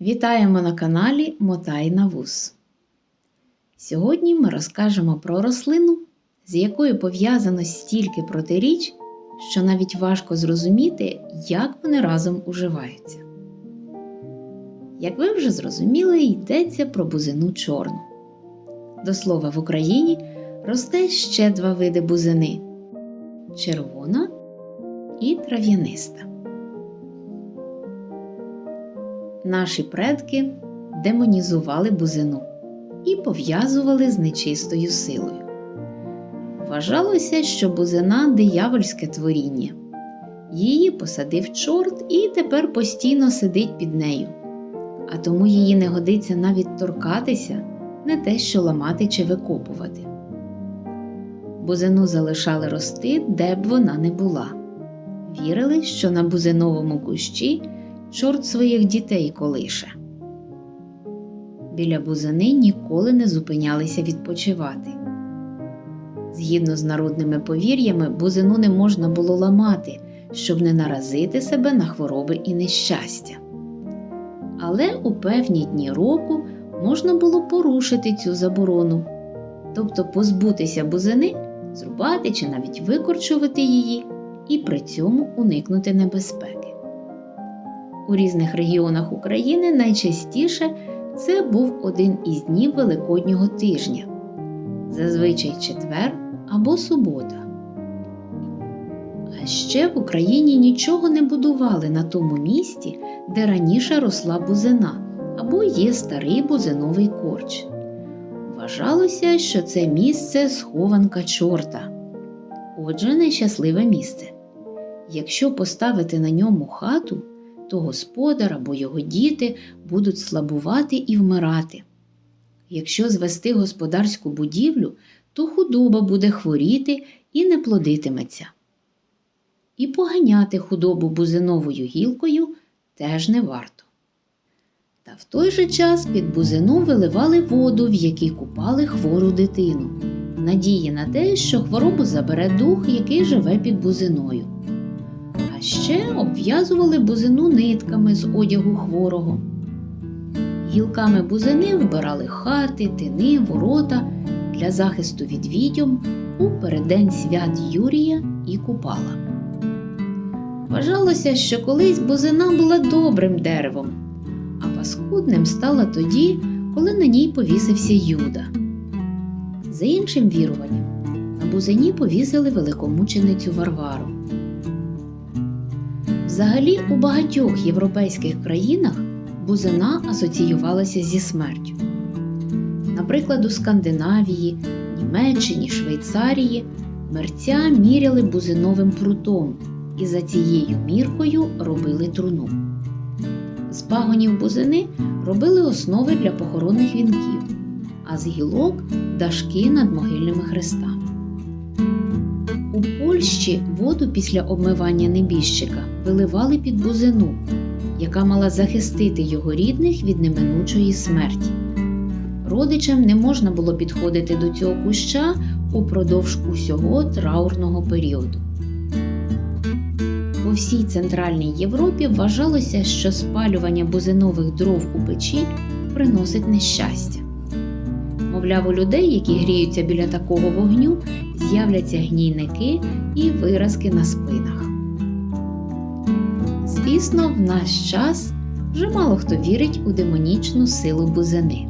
Вітаємо на каналі Мотай на вус. Сьогодні ми розкажемо про рослину, з якою пов'язано стільки протиріч, що навіть важко зрозуміти, як вони разом уживаються. Як ви вже зрозуміли, йдеться про бузину чорну. До слова, в Україні росте ще два види бузини червона і трав'яниста. Наші предки демонізували бузину і пов'язували з нечистою силою. Вважалося, що бузина диявольське творіння. Її посадив чорт і тепер постійно сидить під нею, а тому її не годиться навіть торкатися, не те, що ламати чи викопувати. Бузину залишали рости, де б вона не була. Вірили, що на бузиновому кущі чорт своїх дітей колише. Біля бузини ніколи не зупинялися відпочивати. Згідно з народними повір'ями, бузину не можна було ламати, щоб не наразити себе на хвороби і нещастя. Але у певні дні року можна було порушити цю заборону, тобто позбутися бузини, зрубати чи навіть викорчувати її і при цьому уникнути небезпеки. У різних регіонах України найчастіше це був один із днів Великоднього тижня, зазвичай четвер або субота. А ще в Україні нічого не будували на тому місці, де раніше росла бузина, або є старий бузиновий корч. Вважалося, що це місце схованка чорта. Отже, нещасливе місце. Якщо поставити на ньому хату, то господар або його діти будуть слабувати і вмирати. Якщо звести господарську будівлю, то худоба буде хворіти і не плодитиметься. І поганяти худобу бузиновою гілкою теж не варто. Та в той же час під бузину виливали воду, в якій купали хвору дитину, надії на те, що хворобу забере дух, який живе під бузиною. А ще обв'язували бузину нитками з одягу хворого. Гілками бузини вбирали хати, тини, ворота для захисту від відьом у переддень свят Юрія і Купала. Вважалося, що колись бузина була добрим деревом, а паскудним стала тоді, коли на ній повісився Юда. За іншим віруванням, на бузині повісили великомученицю Варвару. Взагалі, у багатьох європейських країнах бузина асоціювалася зі смертю. Наприклад, у Скандинавії, Німеччині, Швейцарії мерця міряли бузиновим прутом і за цією міркою робили труну. З пагонів бузини робили основи для похоронних вінків, а з гілок дашки над могильними хрестами. У Польщі воду після обмивання небіжчика виливали під бузину, яка мала захистити його рідних від неминучої смерті. Родичам не можна було підходити до цього куща упродовж усього траурного періоду. У всій Центральній Європі вважалося, що спалювання бузинових дров у печі приносить нещастя. Мовляв, у людей, які гріються біля такого вогню, з'являться гнійники і виразки на спинах. Звісно, в наш час вже мало хто вірить у демонічну силу бузини.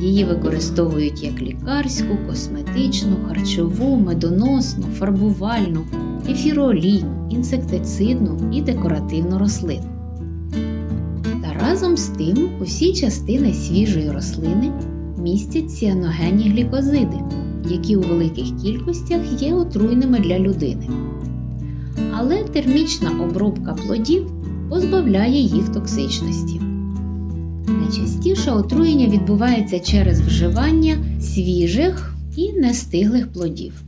Її використовують як лікарську, косметичну, харчову, медоносну, фарбувальну, ефіроолійну, інсектицидну і декоративну рослину. Та разом з тим усі частини свіжої рослини містять ціаногенні глікозиди, які у великих кількостях є отруйними для людини. Але термічна обробка плодів позбавляє їх токсичності. Найчастіше отруєння відбувається через вживання свіжих і нестиглих плодів.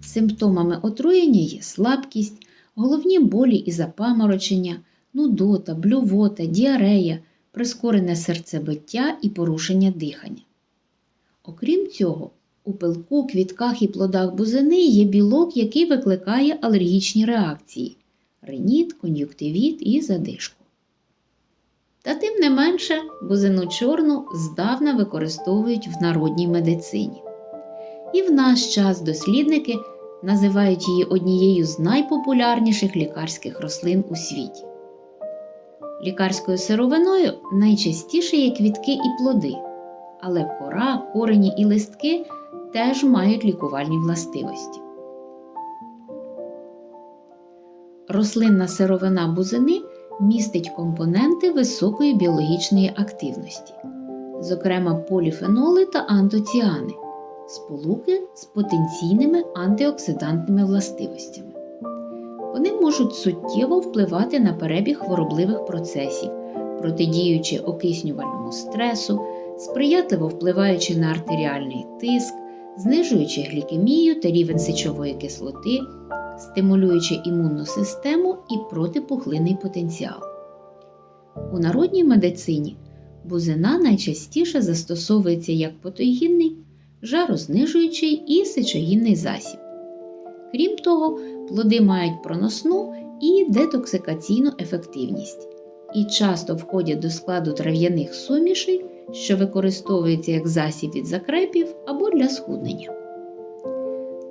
Симптомами отруєння є слабкість, головні болі і запаморочення, нудота, блювота, діарея, прискорене серцебиття і порушення дихання. Окрім цього, у пилку, квітках і плодах бузини є білок, який викликає алергічні реакції риніт, кон'юктивіт і задишку. Та тим не менше бузину чорну здавна використовують в народній медицині. І в наш час дослідники називають її однією з найпопулярніших лікарських рослин у світі. Лікарською сировиною найчастіше є квітки і плоди, але кора, корені і листки теж мають лікувальні властивості. Рослинна сировина бузини містить компоненти високої біологічної активності, зокрема поліфеноли та антоціани, сполуки з потенційними антиоксидантними властивостями. Вони можуть суттєво впливати на перебіг хворобливих процесів, протидіючи окиснювальному стресу, сприятливо впливаючи на артеріальний тиск, знижуючи глікемію та рівень сечової кислоти, стимулюючи імунну систему і протипухлинний потенціал. У народній медицині бузина найчастіше застосовується як потойгінний, жарознижуючий і сечогінний засіб. Крім того, плоди мають проносну і детоксикаційну ефективність і часто входять до складу трав'яних сумішей, що використовуються як засіб від закрепів або для схуднення.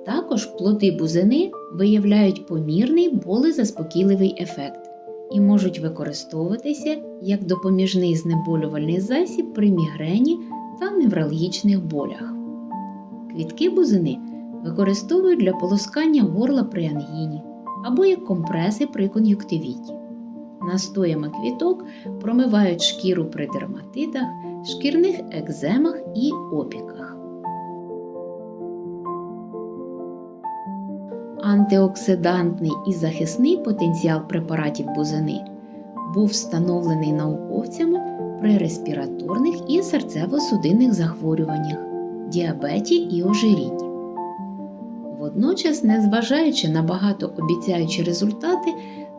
Також плоди бузини виявляють помірний болезаспокійливий ефект і можуть використовуватися як допоміжний знеболювальний засіб при мігрені та невралгічних болях. Квітки бузини використовують для полоскання горла при ангіні або як компреси при кон'юктивіті. Настоями квіток промивають шкіру при дерматитах, шкірних екземах і опіках. Антиоксидантний і захисний потенціал препаратів бузини був встановлений науковцями при респіраторних і серцево-судинних захворюваннях, діабеті і ожирінні. Водночас, незважаючи на багато обіцяючі результати,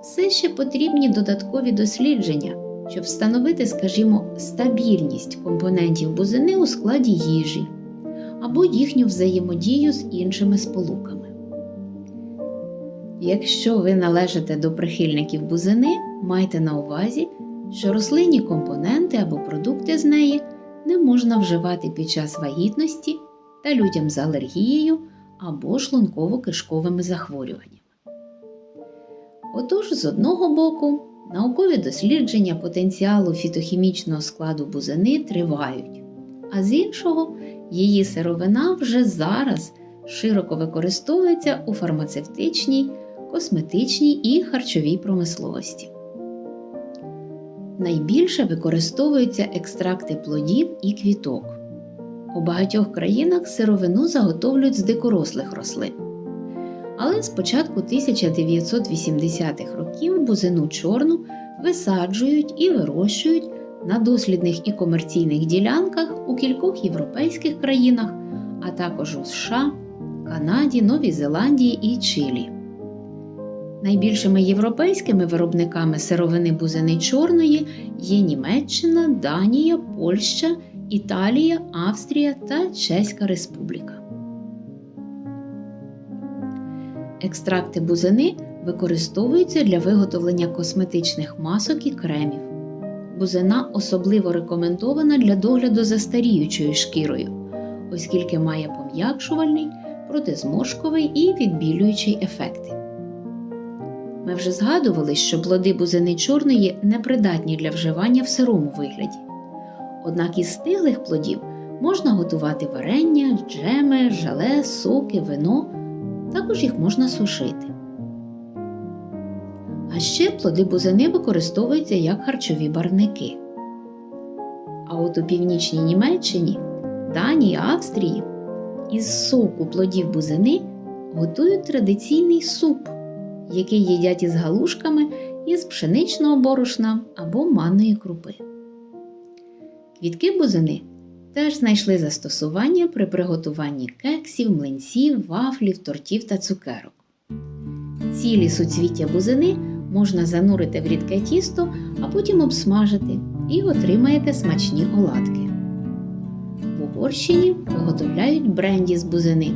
все ще потрібні додаткові дослідження, щоб встановити, скажімо, стабільність компонентів бузини у складі їжі або їхню взаємодію з іншими сполуками. Якщо ви належите до прихильників бузини, майте на увазі, що рослинні компоненти або продукти з неї не можна вживати під час вагітності та людям з алергією або шлунково-кишковими захворюваннями. Отож, з одного боку, наукові дослідження потенціалу фітохімічного складу бузини тривають, а з іншого, її сировина вже зараз широко використовується у фармацевтичній, косметичній і харчовій промисловості. Найбільше використовуються екстракти плодів і квіток. У багатьох країнах сировину заготовлюють з дикорослих рослин. Але з початку 1980-х років бузину чорну висаджують і вирощують на дослідних і комерційних ділянках у кількох європейських країнах, а також у США, Канаді, Новій Зеландії і Чилі. Найбільшими європейськими виробниками сировини бузини чорної є Німеччина, Данія, Польща, Італія, Австрія та Чеська Республіка. Екстракти бузини використовуються для виготовлення косметичних масок і кремів. Бузина особливо рекомендована для догляду за старіючою шкірою, оскільки має пом'якшувальний, протизморшковий і відбілюючий ефекти. Ми вже згадували, що плоди бузини чорної непридатні для вживання в сирому вигляді. Однак із стиглих плодів можна готувати варення, джеми, желе, соки, вино, також їх можна сушити. А ще плоди бузини використовуються як харчові барвники. А от у північній Німеччині, Данії, Австрії із соку плодів бузини готують традиційний суп, який їдять із галушками із пшеничного борошна або манної крупи. Квітки бузини теж знайшли застосування при приготуванні кексів, млинців, вафлів, тортів та цукерок. Цілі суцвіття бузини можна занурити в рідке тісто, а потім обсмажити і отримаєте смачні оладки. В Угорщині виготовляють бренді з бузини.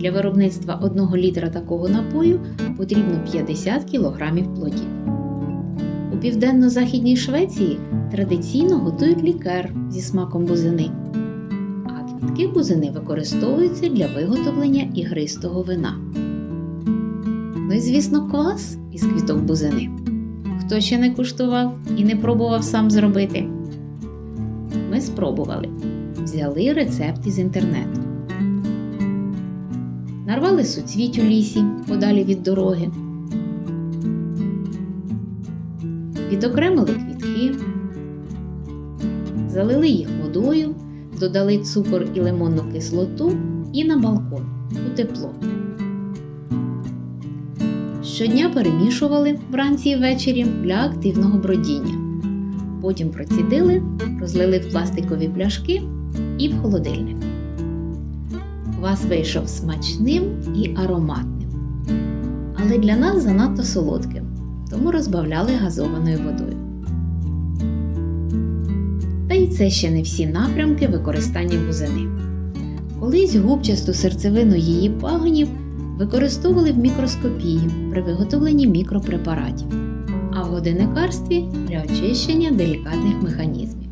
Для виробництва 1 літра такого напою потрібно 50 кг плодів. У південно-західній Швеції Традиційно готують лікер зі смаком бузини, а квітки бузини використовуються для виготовлення ігристого вина. Ну і, звісно, квас із квіток бузини. Хто ще не куштував і не пробував сам зробити? Ми спробували. Взяли рецепт із інтернету. Нарвали суцвіть у лісі подалі від дороги. Відокремили квітки, залили їх водою, додали цукор і лимонну кислоту і на балкон у тепло. Щодня перемішували вранці і ввечері для активного бродіння. Потім процідили, розлили в пластикові пляшки і в холодильник. Квас вийшов смачним і ароматним. Але для нас занадто солодким, тому розбавляли газованою водою. Й це ще не всі напрямки використання бузини. Колись губчасту серцевину її пагонів використовували в мікроскопії при виготовленні мікропрепаратів, а в годинникарстві для очищення делікатних механізмів.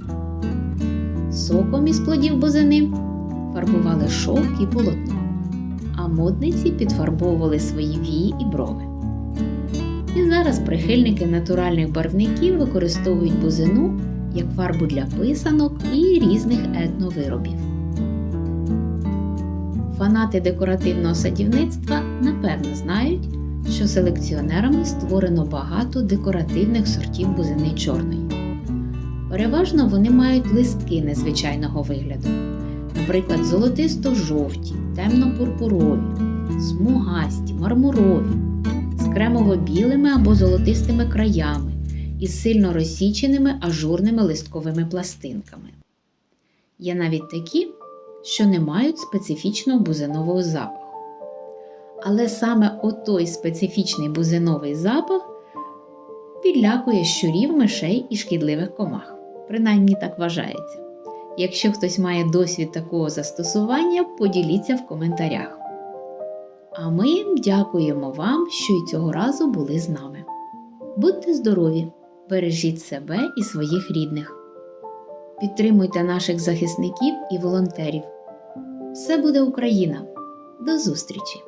Соком із плодів бузини фарбували шовк і полотно, а модниці підфарбовували свої вії і брови. І зараз прихильники натуральних барвників використовують бузину як фарбу для писанок і різних етновиробів. Фанати декоративного садівництва напевно знають, що селекціонерами створено багато декоративних сортів бузини чорної. Переважно вони мають листки незвичайного вигляду, наприклад, золотисто-жовті, темно-пурпурові, смугасті, мармурові, з кремово-білими або золотистими краями із сильно розсіченими ажурними листковими пластинками. Є навіть такі, що не мають специфічного бузинового запаху. Але саме отой специфічний бузиновий запах відлякує щурів, мишей і шкідливих комах. Принаймні так вважається. Якщо хтось має досвід такого застосування, поділіться в коментарях. А ми дякуємо вам, що й цього разу були з нами. Будьте здорові! Бережіть себе і своїх рідних. Підтримуйте наших захисників і волонтерів. Все буде Україна! До зустрічі!